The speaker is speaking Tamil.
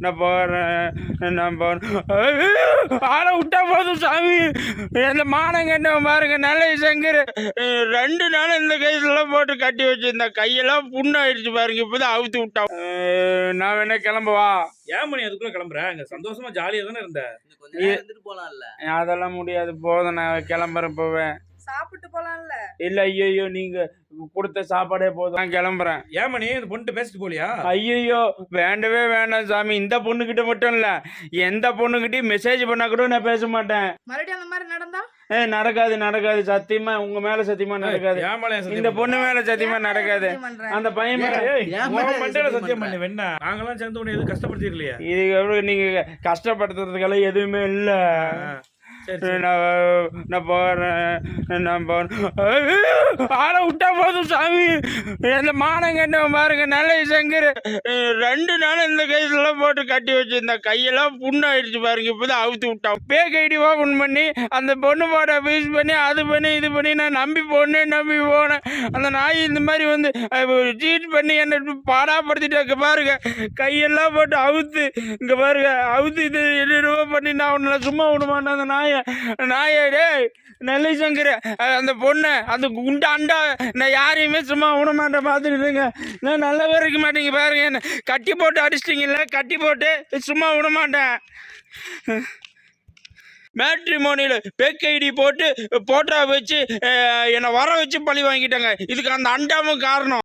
நான் போகிறேன் நான் போகிறேன் ஆளை விட்டா போதும் சாமி. இந்த மானம் கண்டவன் பாருங்க நல்ல சங்கர் ரெண்டு நாள் இந்த கையிலலாம் போட்டு கட்டி வச்சிருந்த கையெல்லாம் புண்ணாயிடுச்சு பாருங்க இப்போதான் அவுத்து விட்டான் அஹ் நான் வேணா கிளம்பவா ஏன் மணி அதுக்குள்ள கிளம்புற? அங்க சந்தோஷமா ஜாலியா தானே இருந்த? இன்னும் கொஞ்ச நேரம் இருந்துட்டு போலாம்ல. அதெல்லாம் முடியாது போதும் நான் கிளம்புறேன் போவேன். சாப்பிட்டு போலாம்ல. இல்லை ஐயோ நீங்கள் கொடுத்த சாப்பாடே போதும். நான் கிளம்புறேன். ஏன் மணி இந்த பொண்ணு பேசிட்டு போலியா? ஐயோ வேண்டவே வேண்டாம் சாமி. இந்த பொண்ணுகிட்ட மட்டும் இல்ல எந்த பொண்ணுகிட்டயும் மெசேஜ் பண்ணா கூட நான் பேச மாட்டேன். மறுபடியும் அந்த மாதிரி நடந்தா? ஏ நடக்காது நடக்காது. சத்தியமா உங்க மேல சத்தியமா நடக்காது. இந்த பொண்ணு மேல சத்தியமா நடக்காது? அந்த பையன் மேல சத்தியம்? பண்ணு வெண்ணா. நாங்கெல்லாம் சேர்ந்து உன்னை எதுவும் கஷ்டப்படுத்திருக்கலையே இதுக்கு அப்புறம் நீங்க கஷ்டப்படுத்துறதுக்கெல்லாம் எதுவுமே இல்ல. நான் நான் போகிறேன் நான் போகிறேன் ஆளை விட்டா போதும் சாமி. இந்த மானம் கண்டவன் பாருங்க நல்ல சங்கர் ரெண்டு நாள் இந்த கையிலலாம் போட்டு கட்டி வச்சுருந்தேன். கையெல்லாம் புண்ணாயிடுச்சு பாருங்க இப்போதான் அவுத்து விட்டான். பேக் ஐடி ஓப்பன் பண்ணி அந்த பொண்ணு போட யூஸ் பண்ணி அது பண்ணி இது பண்ணி நான் நம்பி போனேன் நம்பி போனேன். அந்த நாய் இந்த மாதிரி வந்து சீட் பண்ணி என்னை பாடாப்படுத்திட்டாக்க பாருங்க. கையெல்லாம் போட்டு அவுத்து இங்கே பாருங்க அவுத்து இது எழுநூறுவா பண்ணி நான் உன்னை சும்மா விடமாட்டேன் அந்த நாய் நாயே டேய் நெல்லை சங்கர் அந்த பொண்ணு அந்த குண்டா அண்டா நான் யாரையுமே சும்மா விட மாட்டேன் பார்த்துக்கிட்டுங்க நான் நல்லவே இருக்க மாட்டேங்க பாருங்க என்ன கட்டி போட்டு அடிச்சிட்டிங்கல்ல கட்டி போட்டு சும்மா விட மாட்டேன் மேட்ரிமோனியில் பேக் ஐடி போட்டு போட்டோ வச்சு என்னை வர வச்சு பழி வாங்கிட்டாங்க. இதுக்கு அந்த அண்டாவும் காரணம்.